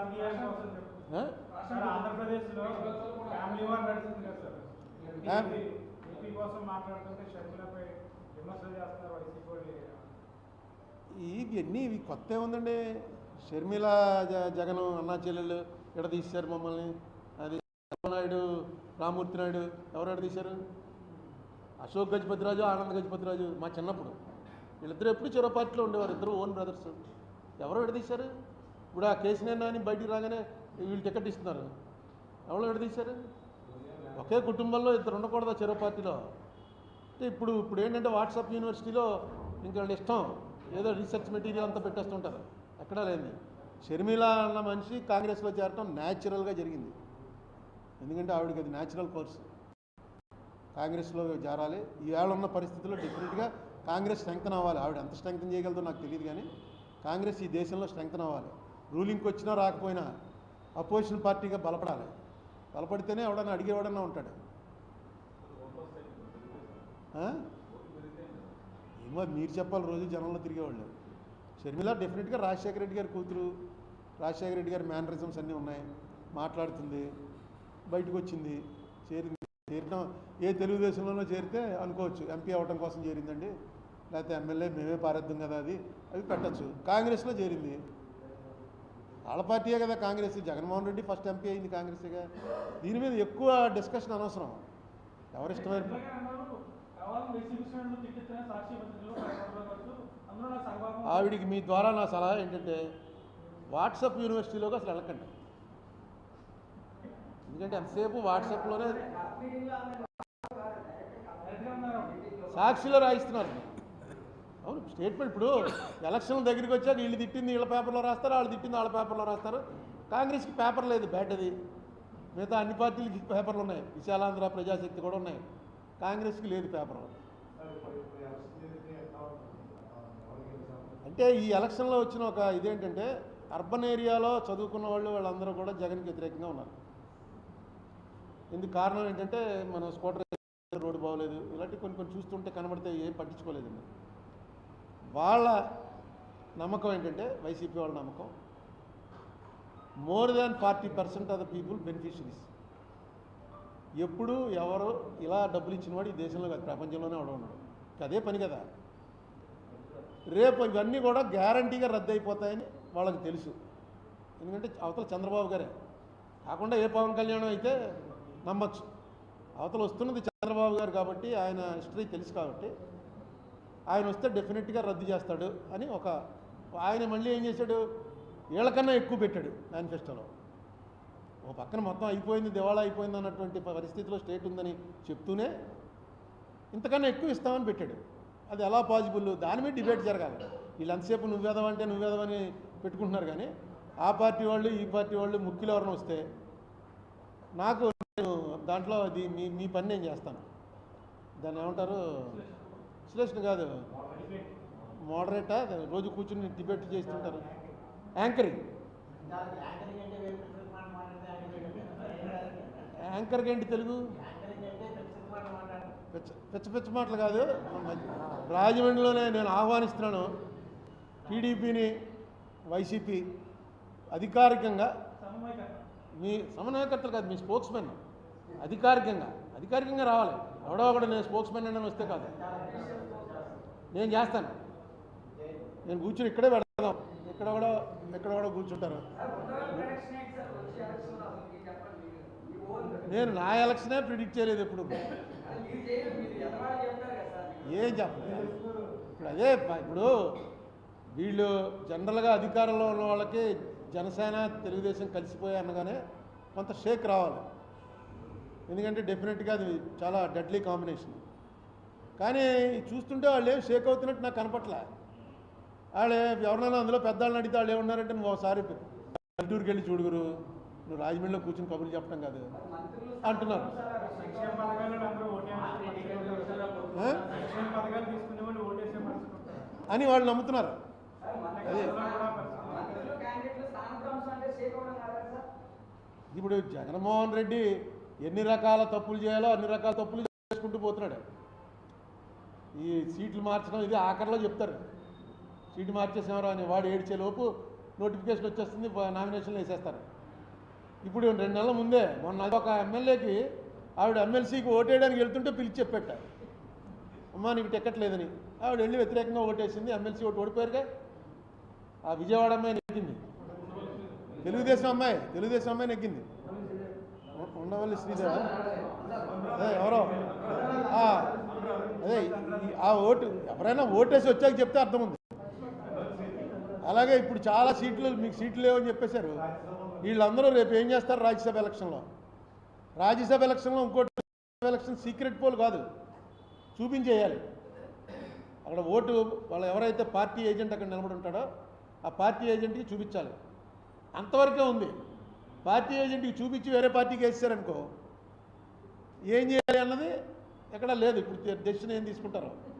ఆ? సార్ ఆంధ్రప్రదేశ్లో family war నడుస్తుంది కదా సార్. ఫ్యామ్- ఏపీ కోసం మాట్లాడుతుంటే షర్మిలపై విమర్శలు చేస్తున్నారు వైసీపీ వాళ్ళు. ఇవన్నీ ఇవి కొత్త ఏముందండి? షర్మిల జగన్ అన్నా చెల్లెళ్ళు ఎడ తీశారు మమ్మల్ని. అది నాయుడు రామూర్తి నాయుడు ఎవరు ఎడ తీశారు? అశోక్ గజపతిరాజు ఆనంద్ గజపతిరాజు మా చిన్నప్పుడు. వీళ్ళిద్దరు ఎప్పుడు చెరో పార్టీలో ఉండేవారు ఇద్దరు ఓన్ బ్రదర్స్. ఎవరు ఎడ తీశారు? ఇప్పుడు ఆ కేసీఆర్ నాని బయటికి రాగానే వీళ్ళు టికెట్ ఇస్తున్నారు. ఎవరు విడదీశారు ఒకే కుటుంబంలో ఇద్దరు ఉండకూడదు చెరో పార్టీలో? అంటే ఇప్పుడు ఇప్పుడు ఏంటంటే వాట్సాప్ యూనివర్సిటీలో ఇంకా వాళ్ళ ఇష్టం ఏదో రీసెర్చ్ మెటీరియల్ అంతా పెట్టేస్తుంటారు ఎక్కడా లేని షర్మిల అన్న మనిషి కాంగ్రెస్లో చేరటం న్యాచురల్గా జరిగింది. ఎందుకంటే ఆవిడకి అది న్యాచురల్ కోర్స్. కాంగ్రెస్లో చేరాలి ఈవేళ ఉన్న పరిస్థితుల్లో డెఫినెట్గా కాంగ్రెస్ స్ట్రెంగ్తన్ అవ్వాలి. ఆవిడ ఎంత స్ట్రెంగ్తన్ చేయగలదో నాకు తెలియదు కానీ కాంగ్రెస్ ఈ దేశంలో స్ట్రెంగ్తన్ అవ్వాలి. రూలింగ్కి వచ్చినా రాకపోయినా అపోజిషన్ పార్టీగా బలపడాలి. బలపడితేనే ఎవడన్నా అడిగేవాడన్నా ఉంటాడు. ఏమో మీరు చెప్పాలి రోజు జనంలో తిరిగేవాళ్ళు. షర్మిల డెఫినెట్గా రాజశేఖర రెడ్డి గారి కూతురు రాజశేఖర రెడ్డి గారి మేనరిజమ్స్ అన్నీ ఉన్నాయి. మాట్లాడుతుంది బయటకు వచ్చింది చేరింది. చేరడం ఏ తెలుగుదేశంలోనో చేరితే అనుకోవచ్చు ఎంపీ అవ్వటం కోసం చేరిందండి. లేకపోతే ఎమ్మెల్యే మేమే పారేద్దాం కదా అది. అవి పెట్టచ్చు. కాంగ్రెస్లో చేరింది. వాళ్ళ పార్టీయే కదా కాంగ్రెస్. జగన్మోహన్ రెడ్డి ఫస్ట్ ఎంపీ అయింది కాంగ్రెస్గా దీని మీద ఎక్కువ డిస్కషన్ అనవసరం. ఎవరిష్టమైన అలాగే అన్నారు కావాలని వైసీపీ శ్రేణులు తిట్టిన సాక్షి పత్రికలో పేపర్లో కావచ్చు అందులో నా సంభాగం ఆవిడికి మీ ద్వారా నా సలహా ఏంటంటే వాట్సాప్ యూనివర్సిటీలోకి అసలు వెళ్ళకండి. ఎందుకంటే ఎంతసేపు వాట్సాప్లోనే సాక్షిలో రాయిస్తున్నారు. అవును స్టేట్మెంట్ ఇప్పుడు ఎలక్షన్ దగ్గరికి వచ్చాక వీళ్ళు తిట్టింది వీళ్ళ పేపర్లో రాస్తారు వాళ్ళు తిట్టింది వాళ్ళ పేపర్లో రాస్తారు? కాంగ్రెస్కి పేపర్ లేదు బ్యాట్ అది మిగతా అన్ని పార్టీలకి పేపర్లు ఉన్నాయి. విశాలాంధ్ర ప్రజాశక్తి కూడా ఉన్నాయి. కాంగ్రెస్కి లేదు పేపర్. అంటే ఈ ఎలక్షన్లో వచ్చిన ఒక ఇదేంటంటే అర్బన్ ఏరియాలో చదువుకున్న వాళ్ళు వాళ్ళందరూ కూడా జగన్కి వ్యతిరేకంగా ఉన్నారు. ఇందుకు కారణం ఏంటంటే మన స్కూటర్ రోడ్డు బాగోలేదు. ఇలాంటి కొన్ని కొన్ని చూస్తుంటే కనబడితే ఏం పట్టించుకోలేదండి. వాళ్ళ నమ్మకం ఏంటంటే వైసీపీ వాళ్ళ నమ్మకం. More than forty percent of the people beneficiaries ఎప్పుడు ఎవరు ఇలా డబ్బులు ఇచ్చినవాడు ఈ దేశంలో కాదు ప్రపంచంలోనే అవడం ఉన్నాడు. అదే పని కదా. రేపు ఇవన్నీ కూడా గ్యారంటీగా రద్దు అయిపోతాయని వాళ్ళకి తెలుసు. ఎందుకంటే అవతల చంద్రబాబు గారే. కాకుండా ఏ పవన్ కళ్యాణం అయితే నమ్మచ్చు. అవతల వస్తున్నది చంద్రబాబు గారు కాబట్టి ఆయన హిస్టరీ తెలుసు కాబట్టి ఆయన వస్తే డెఫినెట్గా రద్దు చేస్తాడు అని ఒక ఆయన మళ్ళీ ఏం చేశాడు? వీళ్ళకన్నా ఎక్కువ పెట్టాడు మేనిఫెస్టోలో. ఓ పక్కన మొత్తం అయిపోయింది దివాళా అయిపోయింది అన్నటువంటి పరిస్థితిలో స్టేట్ ఉందని చెప్తూనే ఇంతకన్నా ఎక్కువ ఇస్తామని పెట్టాడు. అది ఎలా పాసిబుల్ దాని మీద డిబేట్ జరగాలి. వీళ్ళు ఎంతసేపు నువ్వేదవంటే నువ్వేదవని పెట్టుకుంటున్నారు కానీ ఆ పార్టీ వాళ్ళు ఈ పార్టీ వాళ్ళు ముఖ్యులు ఎవరైనా వస్తే నాకు నేను దాంట్లో అది మీ మీ పని నేను చేస్తాను. దాన్ని ఏమంటారు? విశ్లేషణ కాదు. మోడరేటా? రోజు కూర్చుని డిబేట్ చేస్తుంటారు. యాంకరింగ్. యాంకర్కి ఏంటి తెలుగు? పిచ్చ పిచ్చ పిచ్చ మాటలు కాదు. రాజమండ్రిలోనే నేను ఆహ్వానిస్తున్నాను. టీడీపీని వైసీపీ అధికారికంగా మీ సమన్వయకర్తలు కాదు మీ స్పోక్స్మెన్. అధికారికంగా అధికారికంగా రావాలి. ఎవడో ఒకడు నేను స్పోక్స్ మెన్ అని వస్తే కాదు. నేను చేస్తాను. నేను కూర్చుని ఇక్కడే పెడతాం ఇక్కడ కూడా ఇక్కడ కూడా కూర్చుంటారు నేను నా ఎలక్షనే ప్రిడిక్ట్ చేయలేదు ఎప్పుడు. ఏం చెప్పలేదు ఇప్పుడు అదే ఇప్పుడు వీళ్ళు జనరల్గా అధికారంలో ఉన్న వాళ్ళకి జనసేన తెలుగుదేశం కలిసిపోయి అనగానే కొంత షేక్ రావాలి. ఎందుకంటే డెఫినెట్గా అది చాలా డెడ్లీ కాంబినేషన్ కానీ చూస్తుంటే వాళ్ళు ఏం షేక్ అవుతున్నట్టు నాకు కనపట్లే. వాళ్ళు ఎవరినైనా అందులో పెద్దవాళ్ళని అడిగితే వాళ్ళు ఏమన్నారంటే నువ్వు ఒకసారి పల్లెటూరుకి వెళ్ళి చూడుగురు నువ్వు రాజమండ్రిలో కూర్చుని కబుర్లు చెప్పడం కాదు. అంటున్నారు. అని వాళ్ళు నమ్ముతున్నారు. అదే. ఇప్పుడు జగన్మోహన్ రెడ్డి ఎన్ని రకాల తప్పులు చేయాలో అన్ని రకాల తప్పులు చేసుకుంటూ పోతున్నాడు. ఈ సీట్లు మార్చడం ఇది ఆఖరిలో చెప్తారు. సీటు మార్చేసేవారు అని వాడు ఏడ్చేలోపు నోటిఫికేషన్ వచ్చేస్తుంది నామినేషన్లు వేసేస్తారు. ఇప్పుడు రెండు నెలల ముందే మొన్న ఒక ఎమ్మెల్యేకి ఆవిడ ఎమ్మెల్సీకి ఓటేయడానికి వెళ్తుంటే పిలిచి చెప్పాట. అమ్మా నీకు టికెట్ లేదని. ఆవిడ వెళ్ళి వ్యతిరేకంగా ఓటేసింది ఎమ్మెల్సీ ఓటు ఓడిపోయారుగా. ఆ విజయవాడ అమ్మాయి నెగ్గింది. తెలుగుదేశం అమ్మాయి తెలుగుదేశం అమ్మాయి నెగ్గింది. ఉండవల్లి శ్రీదేవ? అదే ఎవరో? ఆ, అదే ఆ ఓటు ఎవరైనా ఓటేసి వచ్చాక చెప్తే అర్థం ఉంది. అలాగే ఇప్పుడు చాలా సీట్లు మీకు సీట్లు లేవని చెప్పేశారు. వీళ్ళందరూ రేపు ఏం చేస్తారు రాజ్యసభ ఎలక్షన్లో? రాజ్యసభ ఎలక్షన్లో ఇంకోటి ఎలక్షన్ సీక్రెట్ పోల్ కాదు. చూపించేయాలి. అక్కడ ఓటు వాళ్ళు ఎవరైతే పార్టీ ఏజెంట్ అక్కడ నిలబడి ఉంటాడో ఆ పార్టీ ఏజెంట్కి చూపించాలి. అంతవరకే ఉంది. పార్టీ ఏజెంట్కి చూపించి వేరే పార్టీకి వేసారనుకో ఏం చేయాలి అన్నది ఎక్కడ లేదు. ఇప్పుడు డెసిషన్ ఏం తీసుకుంటారో?